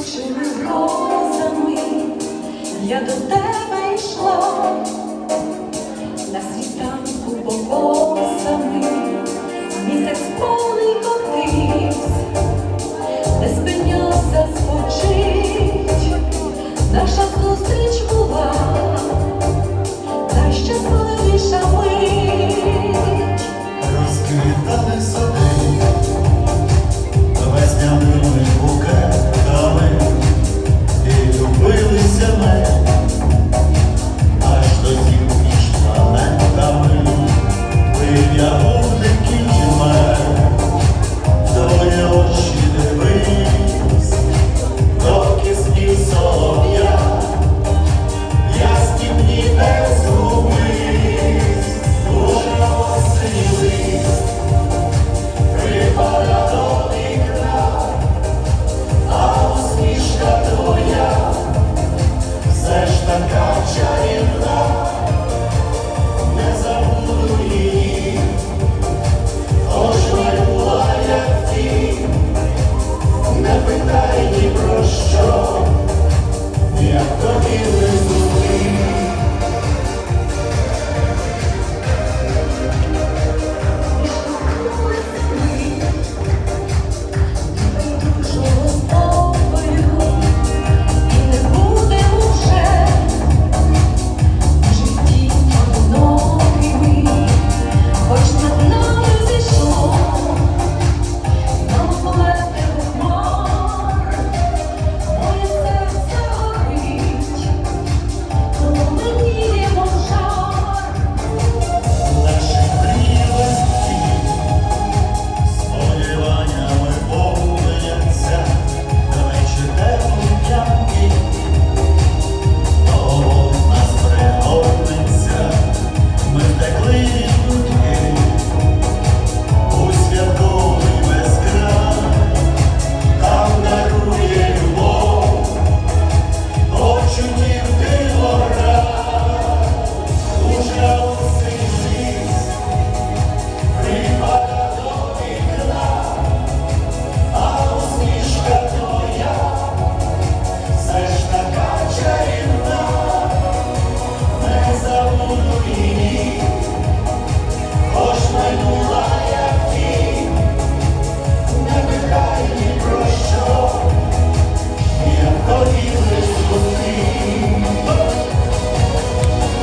пахучими розами я до тебе йшла, на світанку по бокосами, місяць повний коти.